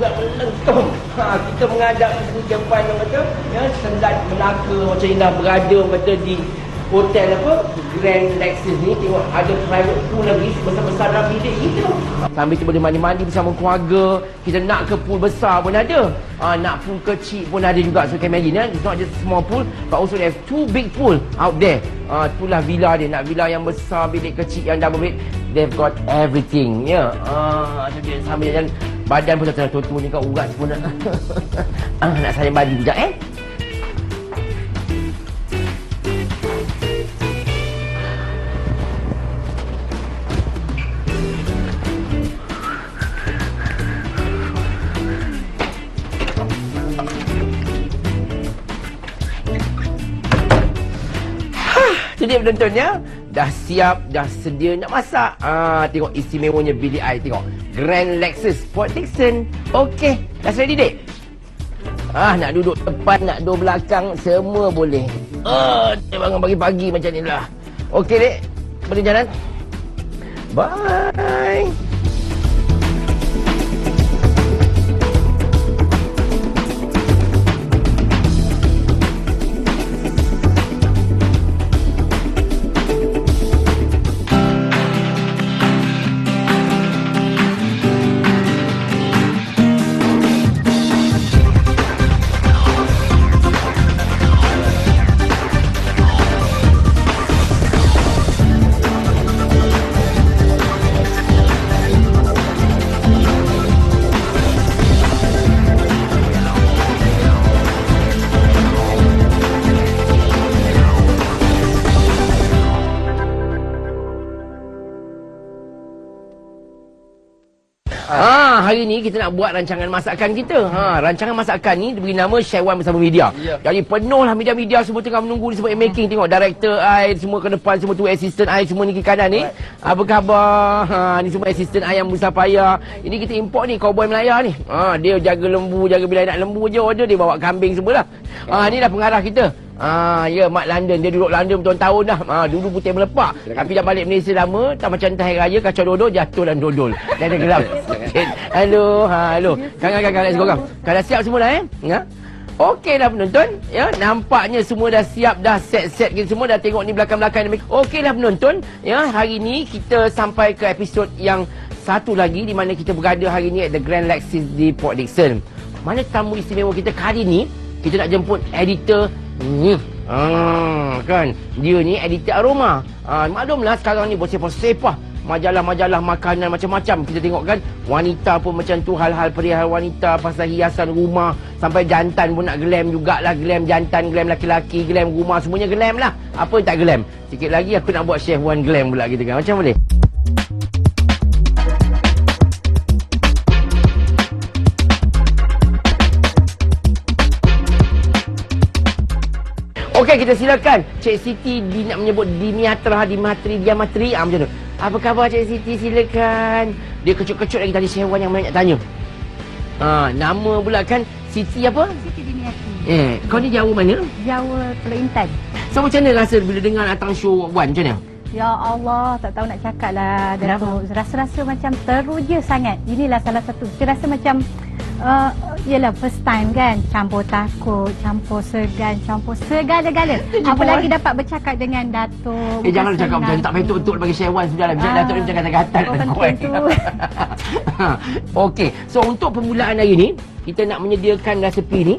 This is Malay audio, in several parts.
juga melengkung. Ha, kita di depan yang kata, ya, selat Melaka macam inilah berada kata di hotel apa Grand Lexus ni tengok ada private pool lagi besar-besar dalam bilik kita sambil tu boleh mandi-mandi bersama keluarga kita nak ke pool besar pun ada ha, nak pool kecil pun ada juga so can imagine ya? it's not just small pool but also they have two big pool out there ha, itulah villa dia nak villa yang besar bilik kecil yang double bed they've got everything ya yeah. ha, dia sambil jalan badan pun tak tutup ni kau urat semua nak ah, nak saya baju sekejap eh Dia penontonnya Dah siap, dah sedia nak masak. Ah, Tengok istimewanya bilik air Tengok. Grand Lexus Port Dixon Okey, dah ready dek? Ah, nak duduk depan, nak duduk belakang Semua boleh. Ah, bangun pagi-pagi macam ni lah. Okey dek, boleh jalan? Bye hari ni kita nak buat rancangan masakan kita. Ha, rancangan masakan ni diberi nama Syaiwan bersama media. Ya. Jadi penuhlah media-media semua tengah menunggu di sebab making tengok director ai semua ke depan semua tu assistant ai semua ni ke kanan ni. Apa khabar? Ha, ni semua assistant ai yang besar payah. Ini kita import ni cowboy Melaya ni. Ha, dia jaga lembu, jaga bila nak lembu je order dia bawa kambing semualah. Ha, ni dah pengarah kita. Ah ya Mak London dia duduk London bertahun-tahun dah. Ah dulu putih melepak. Tapi dah balik Malaysia lama, tak macam hari raya kacau dodol jatuh dan dodol. Dan dia gelap. Hello, ha hello. Kang kang let's go kang. Kang dah siap semua dah eh? Ya. Okey dah penonton. Ya, nampaknya semua dah siap dah set-set kita semua dah tengok ni belakang-belakang ni. Okey dah penonton. Ya, hari ni kita sampai ke episod yang satu lagi di mana kita berada hari ni at the Grand Lexus di Port Dickson. Mana tamu istimewa kita kali ni? Kita nak jemput editor ni. Ah, kan. Dia ni editor aroma. Ah, maklumlah sekarang ni bersepah-sepah majalah-majalah makanan macam-macam. Kita tengok kan wanita pun macam tu hal-hal perihal wanita pasal hiasan rumah. Sampai jantan pun nak glam jugalah. Glam jantan glam laki-laki glam rumah. Semuanya glam lah apa yang tak glam? Sikit lagi aku nak buat chef one glam pula gitu kan. Macam boleh Okey kita silakan Cik Siti di, nak menyebut Dimiatra Dimatri Diamatri ah, macam tu. Apa khabar Cik Siti silakan. Dia kecut-kecut lagi tadi Syahwan yang banyak tanya. Ha, nama pula kan Siti apa? Siti Diniati. Eh, kau ni Jawa mana? Jawa Pulau Intan. So macam mana rasa bila dengar datang show Wan macam mana? Ya Allah, tak tahu nak cakap lah. Datuk. Rasa-rasa macam teruja sangat. Inilah salah satu. Saya rasa macam, uh, yelah first time kan. Campur takut, campur segan, campur segala-gala. Apalagi dapat bercakap dengan Datuk. Eh jangan cakap macam. Tak payah tuk-tuk bagi Syahwan sudah lah. Macam Ah. Datuk ni macam kata-kata. Oh, penting tu. Okey, so untuk permulaan hari ni, kita nak menyediakan resepi ni.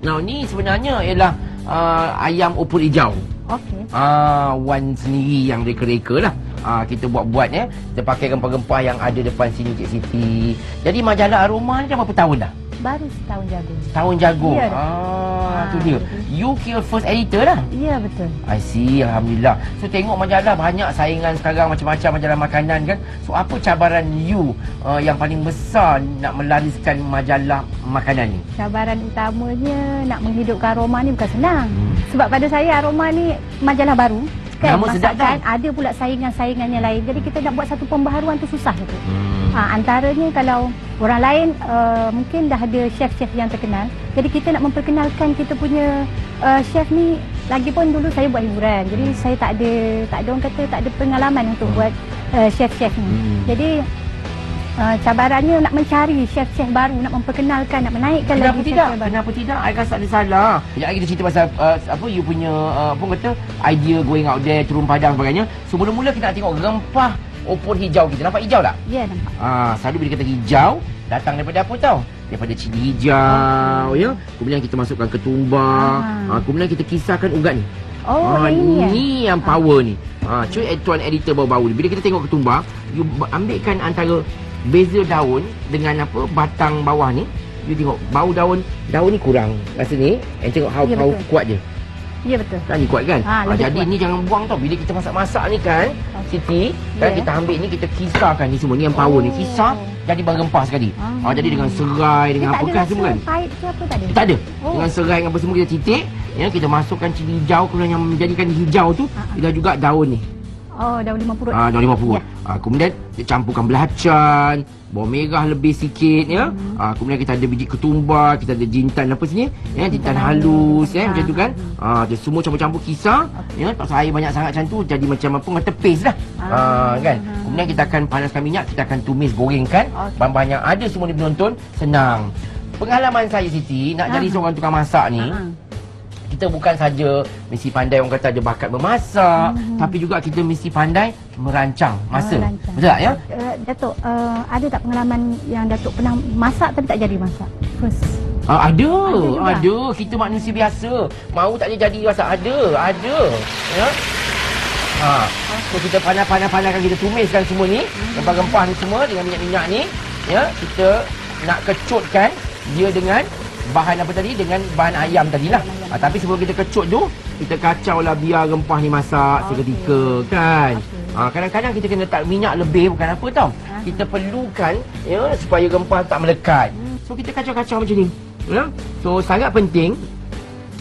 Now ni sebenarnya ialah uh, ayam opor hijau. Okey. Ah, Wan sendiri yang reka-reka lah. Ah, kita buat-buat ya. Kita pakai rempah-rempah yang ada depan sini Cik Siti. Jadi majalah aroma ni dah berapa tahun dah? Baru setahun jagung. Tahun jagung. Ya. Ah, Ah, tu dia. You kira first editor lah. Ya betul. I see, Alhamdulillah. So tengok majalah banyak saingan sekarang macam-macam majalah makanan kan. So apa cabaran you uh, yang paling besar nak melariskan majalah makanan ni? Cabaran utamanya nak menghidupkan aroma ni bukan senang. Hmm. Sebab pada saya aroma ni majalah baru. Kan Nama sedap masakan ada pula saingan-saingan yang lain. Jadi kita nak buat satu pembaharuan tu susah tu. Hmm. Ha, antaranya kalau orang lain uh, mungkin dah ada chef-chef yang terkenal. Jadi kita nak memperkenalkan kita punya uh, chef ni lagipun dulu saya buat hiburan. Jadi saya tak ada tak ada orang kata tak ada pengalaman untuk Hmm. buat uh, chef-chef ni. Hmm. Jadi uh, cabarannya nak mencari chef-chef baru, nak memperkenalkan, nak menaikkan Kenapa lagi tidak? chef-chef baru. Kenapa tidak? I rasa ada salah. Sekejap lagi kita cerita pasal uh, apa you punya uh, apa kata idea going out there turun padang sebagainya. So mula-mula kita nak tengok rempah opor hijau kita. Nampak hijau tak? Ya, nampak. Ah, selalu bila kata hijau datang daripada apa tau? Daripada cili hijau ya. Kemudian kita masukkan ketumbar. Ah. Ah. kemudian kita kisarkan ugat ni. Oh, ah, yang ini ya? ni yang power ni. Ah, cuy tuan editor bau-bau ni. Bila kita tengok ketumbar, you ambilkan antara beza daun dengan apa batang bawah ni. You tengok bau daun daun ni kurang rasa ni. And tengok how, Ya, how betul. kuat je. Ya, betul. Kan ni kuat kan? Ah, lebih jadi kuat. ni jangan buang tau. Bila kita masak-masak ni kan, Okey. Siti, kan Ya. kita ambil ni kita kisarkan ni semua ni yang power ni. Oh. Kisar jadi berempah sekali. Ah. Ah, jadi dengan serai dengan apa kan semua kan? pahit ke apa tak ada? Tak ada. Oh. Dengan serai dengan apa semua kita titik, ya kita masukkan cili hijau kemudian yang menjadikan hijau tu ah. kita juga daun ni. Oh, daun lima purut. Ah, daun lima purut. Ya. Ah, kemudian kita campurkan belacan, bawang merah lebih sikit ya. Hmm. Ah, kemudian kita ada biji ketumbar, kita ada jintan apa sini, ya, jintan Jintan halus ya macam tu kan. Ah, dia semua campur-campur kisar, Okey. ya, tak usah air banyak sangat macam tu jadi macam apa kata paste lah. Ah, Ah. kan. Kemudian kita akan panaskan minyak, kita akan tumis gorengkan. Okey. Bahan-bahan yang ada semua ni penonton senang. Pengalaman saya Siti nak jadi Ah. seorang tukang masak ni, ah. Kita bukan saja mesti pandai orang kata ada bakat memasak, Hmm. tapi juga kita mesti pandai merancang masa. Ah, rancang. Betul tak ya? Uh, Datuk, uh, ada tak pengalaman yang Datuk pernah masak tapi tak jadi masak? First. Ah, ada, juga. ada, Kita manusia biasa. Mau tak jadi masak ada, ada. Ya. Ha. So kita panas-panas-panaskan kita tumiskan semua ni, rempah-rempah ni semua dengan minyak-minyak ni, ya. Kita nak kecutkan dia dengan bahan apa tadi dengan bahan ayam tadilah. Ha, tapi sebelum kita kecut tu, kita kacau lah biar rempah ni masak Okey. seketika kan. Ha, kadang-kadang kita kena letak minyak lebih bukan apa tau. Ah. Kita perlukan ya supaya rempah tak melekat. So kita kacau-kacau macam ni. Ya. So sangat penting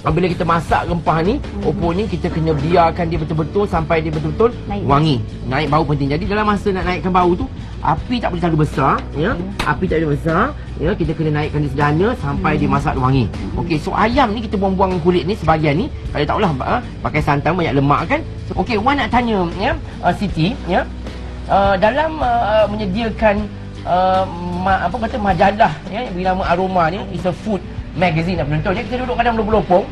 Apabila kita masak rempah ni, opor ni kita kena biarkan dia betul-betul sampai dia betul-betul Naik. wangi. Naik bau penting. Jadi dalam masa nak naikkan bau tu, api tak boleh terlalu besar, ya. Api tak boleh besar, ya. Kita kena naikkan dia sederhana sampai dia Mhm. masak wangi. Okey, so ayam ni kita buang-buang kulit ni sebahagian ni. Kalau tak lah ha, pakai santan banyak lemak kan. So, Okey, Wan nak tanya ya, uh, Siti, ya. Uh, dalam uh, menyediakan uh, ma, apa kata majalah ya yang bernama Aroma ni is a food magazine apa contohnya kita duduk kadang berlopong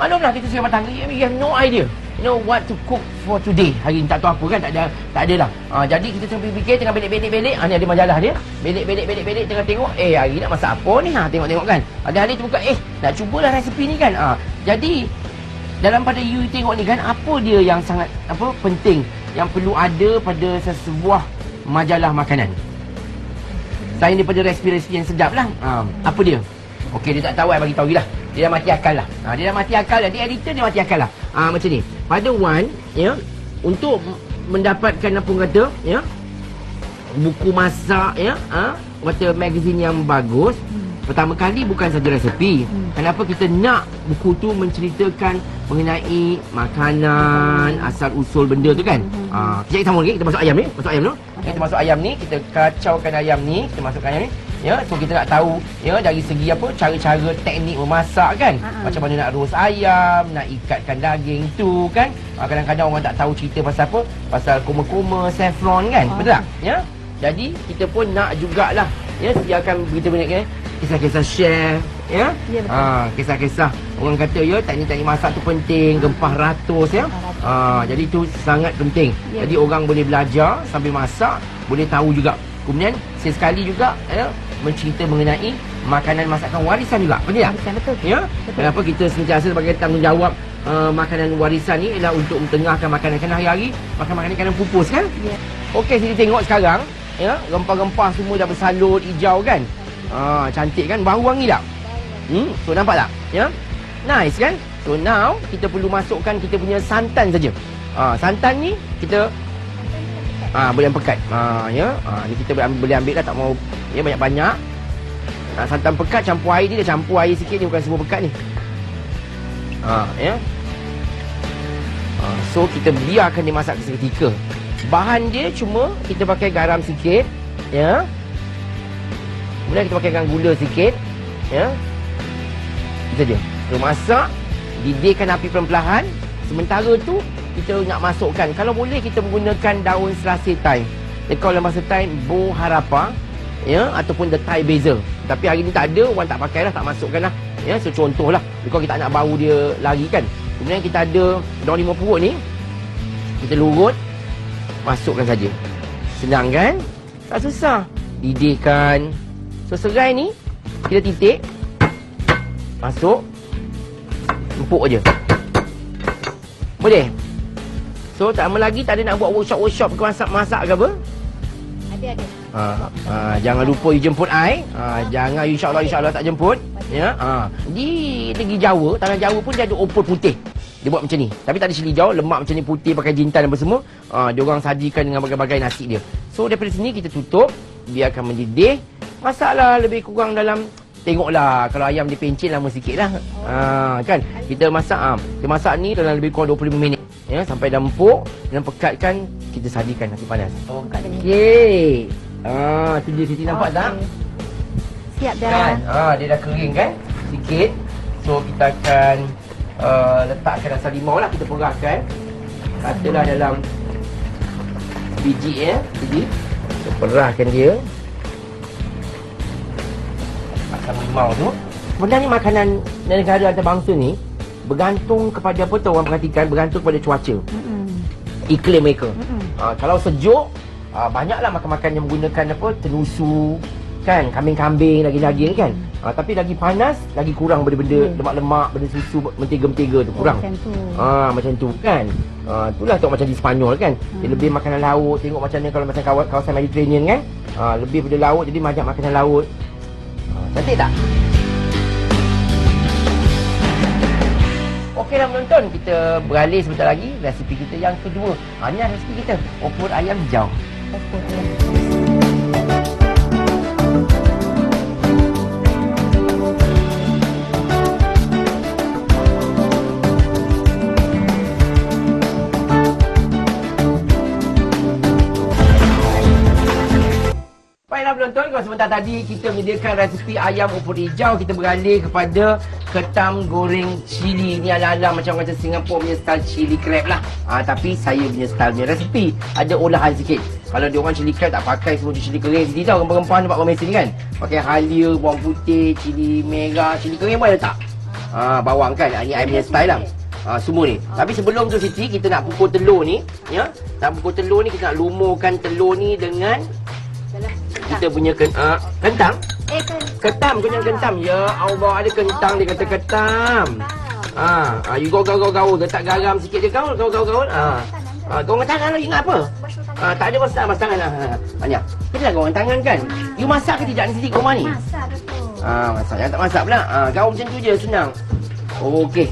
maklumlah kita sebagai tangga we have no idea you know what to cook for today. Hari ni tak tahu apa kan tak ada tak ada lah ha, jadi kita tengah fikir tengah belik-belik-belik. Ha, ni ada majalah dia. Belik-belik-belik-belik tengah tengok. Eh hari nak masak apa ni? Ha tengok-tengok kan. Ada hari tu buka eh nak cubalah resepi ni kan. Ha, jadi dalam pada you tengok ni kan apa dia yang sangat apa penting yang perlu ada pada sesebuah majalah makanan? Selain daripada resipi-resipi yang sedap lah. Ha, Apa dia? Okey dia tak tahu I bagi tahu lah. Dia dah mati akal lah. Ha, Dia dah mati akal lah Dia editor dia mati akal lah ha, Macam ni. Pada Wan ya, Untuk m- mendapatkan apa kata ya, Buku masak ya, ha, Kata magazine yang bagus. Pertama kali bukan saja resepi. Hmm. Kenapa kita nak buku tu menceritakan Mengenai makanan Asal-usul benda tu kan? Hmm. ha, Kejap kita sambung lagi. Kita masuk ayam ni. Masuk ayam dulu kita masuk ayam ni, kita kacaukan ayam ni, kita masukkan ayam ni. Ya, so kita nak tahu ya dari segi apa cara-cara teknik memasak kan. Ha-ha. Macam mana nak roast ayam, nak ikatkan daging tu kan. Ha, kadang-kadang orang tak tahu cerita pasal apa? Pasal koma-koma, saffron kan. Oh. Betul tak? Ya. Jadi kita pun nak jugalah ya sediakan berita banyak kan kisah-kisah chef ya. Ya, betul. Ha, kisah-kisah orang kata ya teknik-teknik masak tu penting, gempah ratus ya. Ha, jadi itu sangat penting. Ya. Jadi orang boleh belajar sambil masak, boleh tahu juga. Kemudian sesekali juga ya, mencerita mengenai makanan masakan warisan juga. Betul tak? Warisan, betul. Ya. Betul. Kenapa kita sentiasa sebagai tanggungjawab uh, makanan warisan ni ialah untuk mentengahkan makanan kan hari-hari makan makanan makanan pupus kan? Ya. Okey, sini tengok sekarang ya, rempah-rempah semua dah bersalut hijau kan? Ah, cantik kan? Bau wangi tak? Hmm, so nampak tak? Ya. Nice kan? So now kita perlu masukkan kita punya santan saja. Ah, santan ni kita ah boleh yang pekat. Ah ya. Ah ni kita boleh ambil, boleh ambil lah tak mau ya banyak-banyak. Ah, santan pekat campur air dia, dia campur air sikit ni bukan semua pekat ni. Ah ya. Ah, so kita biarkan dia masak seketika. Bahan dia cuma kita pakai garam sikit, ya. Kemudian kita pakaikan gula sikit, ya. Itu je. So masak, didihkan api perlahan-lahan. Sementara tu kita nak masukkan kalau boleh kita menggunakan daun selasih thai. Dia kalau dalam bahasa thai bo harapa, ya ataupun the Thai basil. Tapi hari ni tak ada, orang tak pakai lah, tak masukkan lah. Ya, so contohlah, because kita nak bau dia lari kan. Kemudian kita ada daun limau purut ni. Kita lurut, masukkan saja. Senang kan? Tak susah. Didihkan. So serai ni, kita titik. Masuk. Empuk je. Boleh? So tak lama lagi tak ada nak buat workshop-workshop ke masak-masak ke apa? Ada ada. Ha, ha, jangan lupa you jemput I. Ha, jangan insya-Allah insya-Allah tak jemput. Ya. Ha. Di negeri Jawa, tanah Jawa pun dia ada opor putih. Dia buat macam ni. Tapi tak ada cili jauh, lemak macam ni putih pakai jintan apa semua. Ha, dia orang sajikan dengan berbagai-bagai nasi dia. So daripada sini kita tutup, biarkan mendidih. Masaklah lebih kurang dalam Tengoklah kalau ayam dipencin lama sikit lah ha, kan kita masak ha. kita masak ni dalam lebih kurang 25 minit ya sampai dah empuk dan pekatkan kita sajikan nasi panas. Okey. Ah tu dia Siti nampak tak? Siap dah. kan? Ah dia dah kering kan? Sikit. So kita akan uh, letakkan rasa limau lah kita perahkan. Katalah dalam biji ya biji. Kita perahkan dia. Asam limau tu. Sebenarnya makanan negara antarabangsa ni bergantung kepada apa tu orang perhatikan bergantung kepada cuaca Mm-mm. iklim mereka Mm-mm. Ha, kalau sejuk, ha, banyaklah makan-makan yang menggunakan apa tenusu, kan, kambing-kambing, daging-daging kan. Ha, tapi lagi panas, lagi kurang benda-benda Hmm. lemak-lemak, benda susu, mentega-mentega tu kurang. Macam tu. Ah macam tu kan. Ah itulah tengok macam di Sepanyol kan. Dia Hmm. lebih makanan laut, tengok macam ni kalau macam kawasan, Mediterranean kan. Ah lebih pada laut jadi banyak makanan laut. Ah, cantik tak? Okeylah menonton, kita beralih sebentar lagi resipi kita yang kedua. Ni adalah resipi kita, opor ayam hijau. Opor ayam. Baiklah penonton, kalau sebentar tadi kita menyediakan resipi ayam opor hijau, kita beralih kepada ketam goreng cili. Ni ala-ala macam macam Singapura punya style cili crab lah. Ah tapi saya punya style punya resipi ada olahan sikit. Kalau dia orang cili crab tak pakai semua cili kering sendiri tau rempah-rempah nampak Malaysia ni kan. Pakai halia, bawang putih, cili merah, cili kering pun ada tak? Ah bawang kan. Ah, ni I punya style lah. Ah, semua ni. Tapi sebelum tu Siti, kita nak pukul telur ni, ya. Nak pukul telur ni kita nak lumurkan telur ni dengan kita punya ken, uh, kentang. Eh. Ketam, kau jangan kentam. Ya Allah, ada kentang dia kata ketam. Ah, ah you go go go go, letak garam sikit je kau, kau kau kau. Ah. Ah, kau tangan lagi apa? Ah, tak ada masalah mas tangan. Ah, Banyak. Kita kau orang tangan kan. You masak ke tidak ni Siti kau rumah ni? Masak betul. Ah, masak jangan tak masak pula. Ah, gaul macam tu je senang. Okey.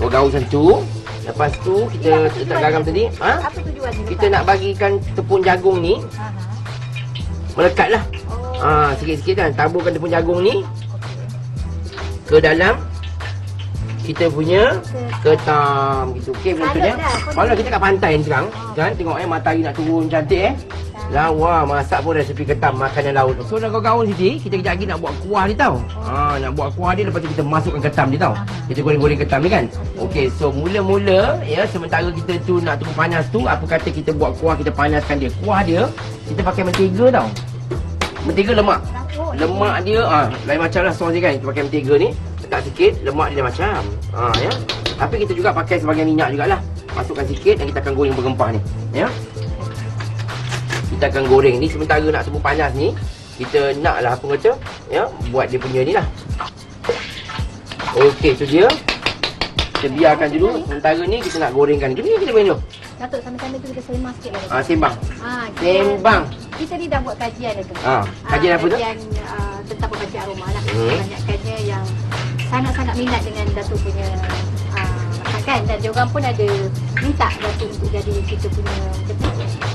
Oh, gaul macam tu. Lepas tu kita letak garam tadi. Ha? Apa tujuan? Kita nak bagikan tepung jagung ni Ha, ha. Melekat lah. Ah, sikit-sikit kan taburkan tepung jagung ni ke dalam kita punya ketam gitu. Okey ya. Kau Kalau kita kat pantai ni sekarang, kan tengok eh matahari nak turun cantik eh. Lawa masak pun resipi ketam makanan laut. So dah kau-kau Siti, kita kejap lagi nak buat kuah dia tau. Ha, nak buat kuah dia lepas tu kita masukkan ketam dia tau. Kita goreng-goreng ketam ni kan. Okey, so mula-mula ya sementara kita tu nak tunggu panas tu, apa kata kita buat kuah kita panaskan dia. Kuah dia kita pakai mentega tau. Mentega lemak. Lemak dia ah lain macam lah sos dia kan. Kita pakai mentega ni, letak sikit, lemak dia macam. Ah ya. Tapi kita juga pakai sebagian minyak jugalah. Masukkan sikit dan kita akan goreng berempah ni. Ya. Kita akan goreng ni sementara nak tunggu panas ni, kita naklah apa kata, ya, buat dia punya ni lah. Okey, tu dia. Kita biarkan dulu. Sementara ni kita nak gorengkan. Gini kita main dulu. Datuk sama-sama tu kita sembang sikit lah. Ah, sembang. Ah, Sembang. Kita ni dah buat kajian dah tu. Ah, kajian apa tu? Kajian uh, tentang pembacaan aroma lah. Hmm. Banyakkannya yang sangat-sangat minat dengan Datuk punya uh, masakan. Dan dia orang pun ada minta Datuk untuk jadi kita punya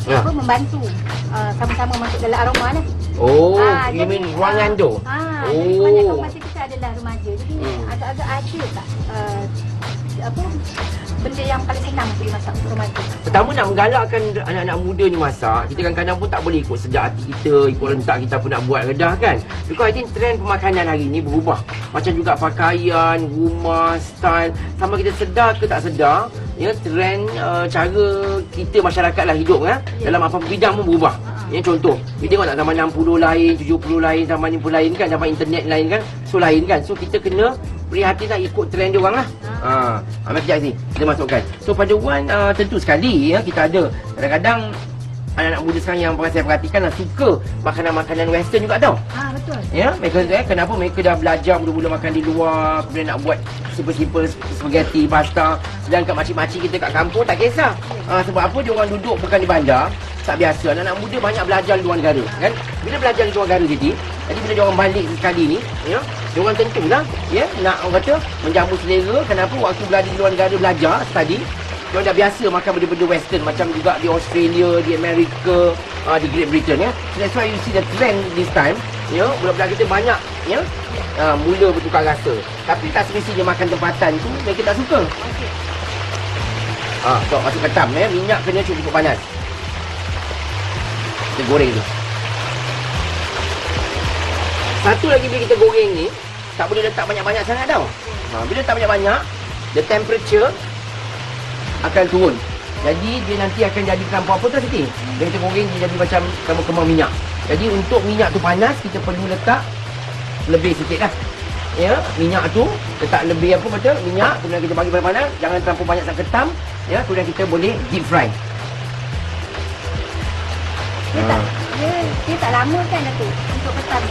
Ya. apa, membantu uh, sama-sama masuk dalam aroma lah. Oh, Ah, you jadi, mean ruangan ah, tu? Ah, Oh. banyak masa kita adalah remaja. Jadi Hmm. agak-agak ada tak uh, apa benda yang paling senang untuk dimasak untuk remaja? Pertama nak menggalakkan anak-anak muda ni masak Kita kadang-kadang pun tak boleh ikut sedap hati kita Ikut rentak kita pun nak buat redah kan Because I think trend pemakanan hari ni berubah Macam juga pakaian, rumah, style Sama kita sedar ke tak sedar Ya, trend uh, cara kita masyarakat lah hidup kan Ya. Dalam apa bidang pun berubah Ini contoh. Kita tengok tak zaman 60 lain, 70 lain, zaman 50 lain kan, zaman internet lain kan. So lain kan. So kita kena prihatin lah ikut trend dia orang lah. Ha. Ambil kejap sini. Kita masukkan. So pada Wan uh, tentu sekali ya kita ada. Kadang-kadang anak-anak muda sekarang yang saya perhatikan lah suka makanan-makanan western juga tau. Ah betul. Ya, mereka eh, kenapa mereka dah belajar mula-mula makan di luar, kemudian nak buat simple-simple spaghetti, pasta. Sedangkan makcik-makcik kita kat kampung tak kisah. Ha, sebab apa dia orang duduk bukan di bandar, tak biasa. Anak-anak muda banyak belajar di luar negara, kan? Bila belajar di luar negara jadi, jadi bila dia orang balik sekali ni, ya, dia orang tentulah, ya, nak orang kata menjamu selera. Kenapa waktu belajar di luar negara belajar, study, dia dah biasa makan benda-benda western macam juga di Australia, di Amerika, uh, di Great Britain ya. So that's why you see the trend this time, ya, budak-budak kita banyak ya. Uh, mula bertukar rasa. Tapi tak semestinya makan tempatan tu mereka tak suka. Okey. Ah, so masuk ketam ya. Minyak kena cukup panas. Kita goreng tu. Satu lagi bila kita goreng ni, tak boleh letak banyak-banyak sangat tau. Ha, bila letak banyak-banyak, the temperature akan turun. Jadi dia nanti akan jadi kelampau apa tu Siti? Bila kita goreng dia jadi macam kembang-kembang minyak. Jadi untuk minyak tu panas, kita perlu letak lebih sikit lah. Ya, minyak tu letak lebih apa betul? Minyak, kemudian kita bagi panas-panas, jangan terlalu banyak sangat ketam. Ya, kemudian kita boleh deep fry. Dia tak dia, dia tak lama kan Datuk untuk ketam.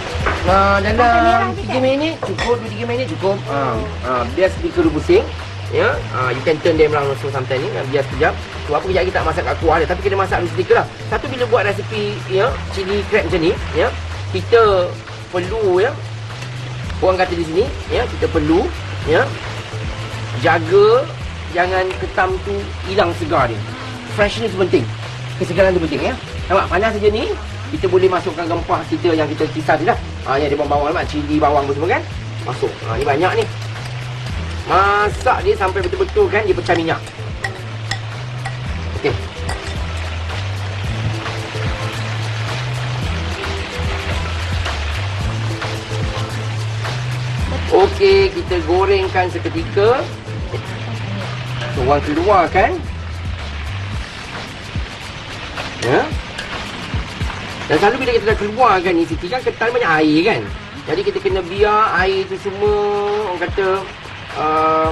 Nah, Pakai dalam merah je 3 kan? minit cukup 2 3 minit cukup. Ha, ha biar speaker tu pusing. Ya, ha, you can turn them around also sometime ni. Ha, biar sekejap. So apa kejap kita tak masak kat kuah dia, tapi kena masak dulu sedikit lah. Satu bila buat resipi ya, chili crab macam ni, ya, kita perlu ya. Orang kata di sini, ya, kita perlu ya jaga jangan ketam tu hilang segar dia. Freshness penting. Kesegaran tu penting ya. Nampak panas saja ni, kita boleh masukkan rempah kita yang kita kisar tadi lah. Ha, yang dia bawang nampak cili bawang tu semua kan. Masuk. Ha, ni banyak ni. Masak dia sampai betul-betul kan dia pecah minyak. Okey. Okey, kita gorengkan seketika. Orang keluar kan. Ya. Dan selalu bila kita dah keluarkan ni Siti kan ketan banyak air kan. Jadi kita kena biar air tu semua orang kata uh,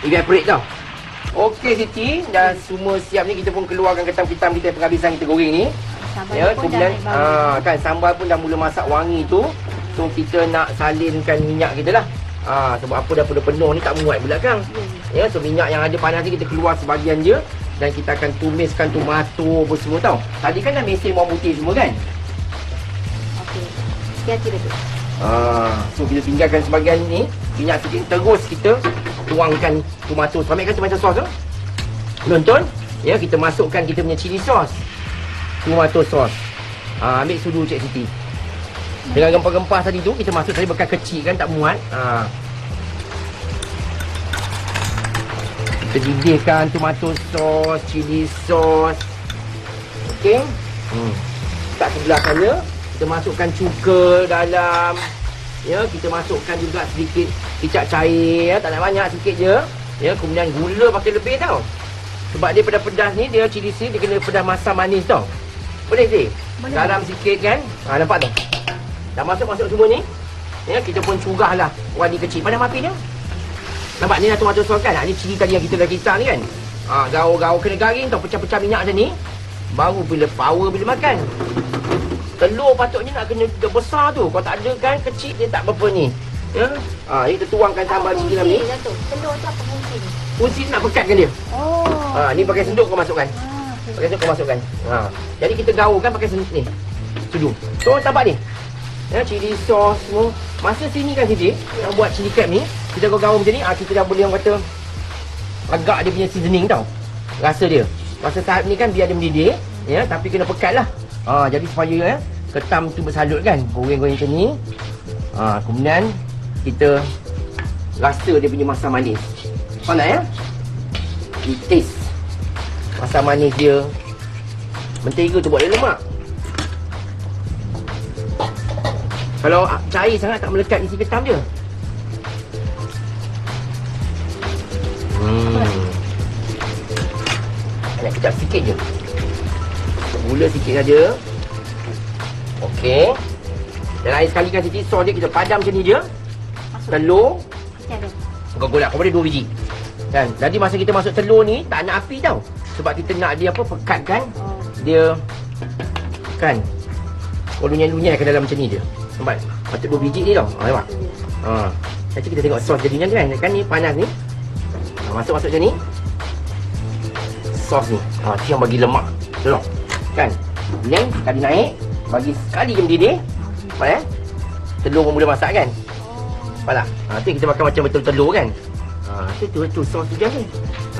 evaporate tau. Okey Siti, dah semua siap ni kita pun keluarkan ketam-ketam kita penghabisan kita goreng ni. Sambal Ya, pun dah kemudian bau. ah kan sambal pun dah mula masak wangi tu. So kita nak salinkan minyak kita lah. Ah sebab apa dah penuh ni tak muat pula kan. Ya, so minyak yang ada panas ni kita keluar sebahagian je dan kita akan tumiskan tomato apa semua tau. Tadi kan dah mesin bawang putih semua kan? Okey. Hati-hati Datuk. Ah, so kita tinggalkan sebahagian ni, minyak sikit terus kita tuangkan tomato. Sampai kan tomato sauce tu. Nonton? Ya, kita masukkan kita punya chili sauce. Tomato sauce. Ah, ambil sudu Cik Siti. Dengan rempah-rempah tadi tu kita masuk tadi bekas kecil kan tak muat. Ah. Kita didihkan tomato sauce, chili sauce. Okey. Hmm. Tak sebelah sana, kita masukkan cuka dalam. Ya, kita masukkan juga sedikit kicap cair ya, tak nak banyak sikit je. Ya, kemudian gula pakai lebih tau. Sebab dia pedas-pedas ni dia cili sini dia kena pedas masam manis tau. Boleh sih? Boleh. Garam sikit kan? Ha nampak tu. Dah masuk-masuk semua ni. Ya, kita pun curahlah wadi kecil. Padam api dia. Nampak ni dah tomato sauce kan? Ha, ni cili tadi yang kita dah kisar ni kan? Ha, gaul-gaul kena garing tau, pecah-pecah minyak macam ni. Baru bila power bila makan. Telur patutnya nak kena dah besar tu. Kalau tak ada kan kecil dia tak berapa ni. Ya. Ha, kita tuangkan sambal cili dalam ni. Datuk? Telur tu apa fungsi ni? Fungsi nak pekatkan dia. Oh. Ha, ni pakai senduk kau masukkan. Ah, okey. Pakai senduk kau masukkan. Ha. Jadi kita gaulkan pakai senduk ni. Sudu. So nampak ni. Ya, cili sauce semua. Masa sini kan Siti, nak buat cili crab ni, kita gaul-gaul macam ni, ah, kita dah boleh orang kata agak dia punya seasoning tau. Rasa dia. Masa saat ni kan biar dia mendidih, ya, tapi kena pekat lah. Ha, jadi supaya ya, ketam tu bersalut kan. Goreng-goreng macam ni. Ha, kemudian kita rasa dia punya masam manis. Tak ya? It taste Masam manis dia Mentega tu buat dia lemak Kalau ah, cair sangat tak melekat isi ketam dia sikit je Gula sikit saja Okey. Dan air sekali kan Siti, sos dia kita padam macam ni je. Telur, Macam tu. kau golak. Kau boleh dua biji. Kan? Jadi masa kita masuk telur ni, tak nak api tau. Sebab kita nak dia apa, pekat kan. Oh. Dia, kan. Kau lunyai-lunyai ke dalam macam ni je. Nampak? Patut dua biji ni tau. Ha, nampak? Ha. Nanti kita tengok sos jadinya kan. Kan ni panas ni. Masuk-masuk macam ni. Sos ni. Ha, tu yang bagi lemak. Tolong. Kan? Blend, sekali naik. Bagi sekali je mendidih. Nampak eh? Telur pun boleh masak kan? Nampak tak? Ha, tu kita makan macam betul telur kan? Ha, tu tu, tu sos tu je kan?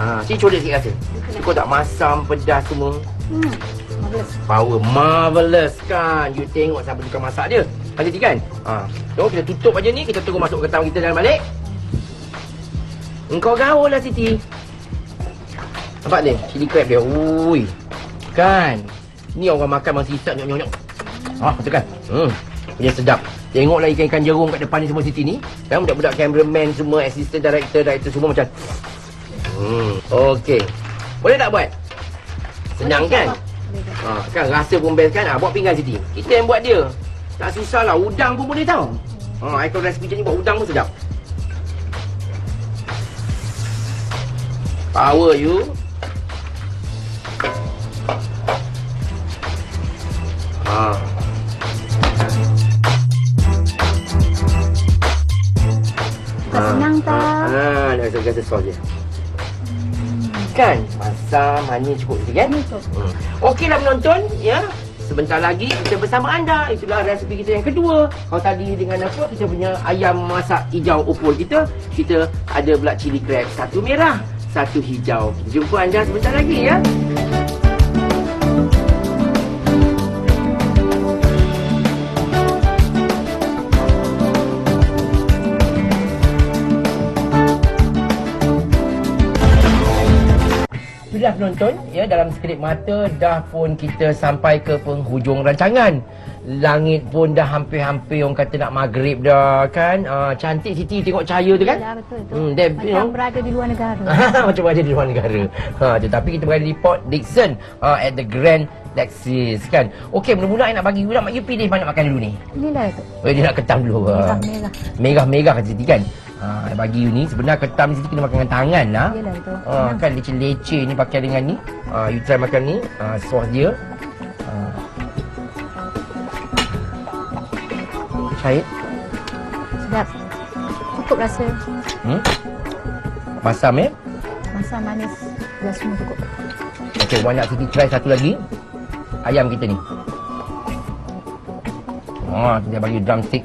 Ha, sini colek sikit rasa. Kau tak masam, pedas semua. Hmm. Marvelous. Power marvelous kan. You tengok siapa tukang masak dia. Hati kan? Ha. So kita tutup aja ni, kita terus masuk ketam kita dalam balik. Engkau gaul lah Siti. Nampak dia? Chili crab dia. Ui. Kan? Ni orang makan masih hisap nyok-nyok. Ah, betul kan? Hmm. Punya sedap. Tengoklah ikan-ikan jerung kat depan ni semua Siti ni. Kan budak-budak cameraman semua, assistant director, director semua macam Hmm. Okey. Boleh tak buat? Senang kan? Ha, kan rasa pun best kan? Ha, buat pinggan Siti. Kita yang buat dia. Tak susah lah. Udang pun boleh tau. Ha, I kalau resipi macam ni buat udang pun sedap. Power you. Tak senang tak? Ha, dah rasa sos je. Kan? Masam, manis cukup sikit kan? Hmm. Okeylah penonton, ya. Sebentar lagi kita bersama anda. Itulah resepi kita yang kedua. Kalau tadi dengan apa kita punya ayam masak hijau opol kita, kita ada pula cili crab. Satu merah, satu hijau. Kita jumpa anda sebentar lagi ya. Sudah penonton, ya dalam sekelip mata dah pun kita sampai ke penghujung rancangan. Langit pun dah hampir-hampir orang kata nak maghrib dah kan. Uh, cantik Siti tengok cahaya tu kan. Ya, betul tu. Hmm, that, you Macam know. berada di luar negara. Macam ada di luar negara. Ha, tetapi kita berada di Port Dickson uh, at the Grand Lexis kan. Okey, mula-mula I nak bagi you nak you pilih mana nak makan dulu ni. Inilah tu. Oh, dia nak ketam dulu. Merah, ah. merah. Merah-merah kan Siti kan. Ha, I bagi you ni sebenarnya ketam ni kena makan dengan tangan lah. Yelah tu. Ah, kan leceh-leceh ni pakai dengan ni. Ah, you try makan ni. Ah, sos dia. Ah. Syahid. Sedap. Cukup rasa. Hmm? Masam eh. Masam manis. Dah semua cukup. Okey, Wan nak Siti try satu lagi. Ayam kita ni. Ah, kita bagi drumstick.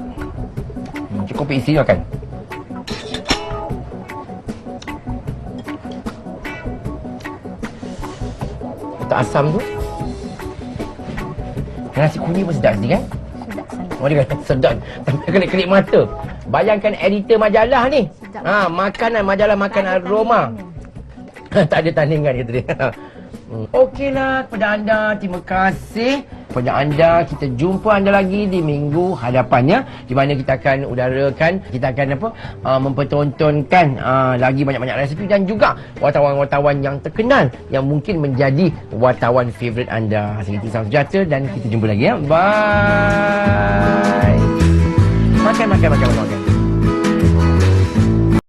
Hmm, cukup isi makan. Tak asam tu. Nasi kuning pun sedap sikit kan? Sedap sangat. Oh dia kata sedap Sampai kena kelip mata Bayangkan editor majalah ni Sedap. ha, Makanan majalah makanan Tak aroma Tak ada tandingan kata dia Hmm. Okeylah kepada anda Terima kasih Kepada anda Kita jumpa anda lagi Di minggu hadapannya Di mana kita akan udarakan Kita akan apa uh, Mempertontonkan uh, Lagi banyak-banyak resipi Dan juga Wartawan-wartawan yang terkenal Yang mungkin menjadi Wartawan favourite anda. Saya Salam Sejahtera Dan kita jumpa lagi ya. Bye. Makan, makan, makan, makan.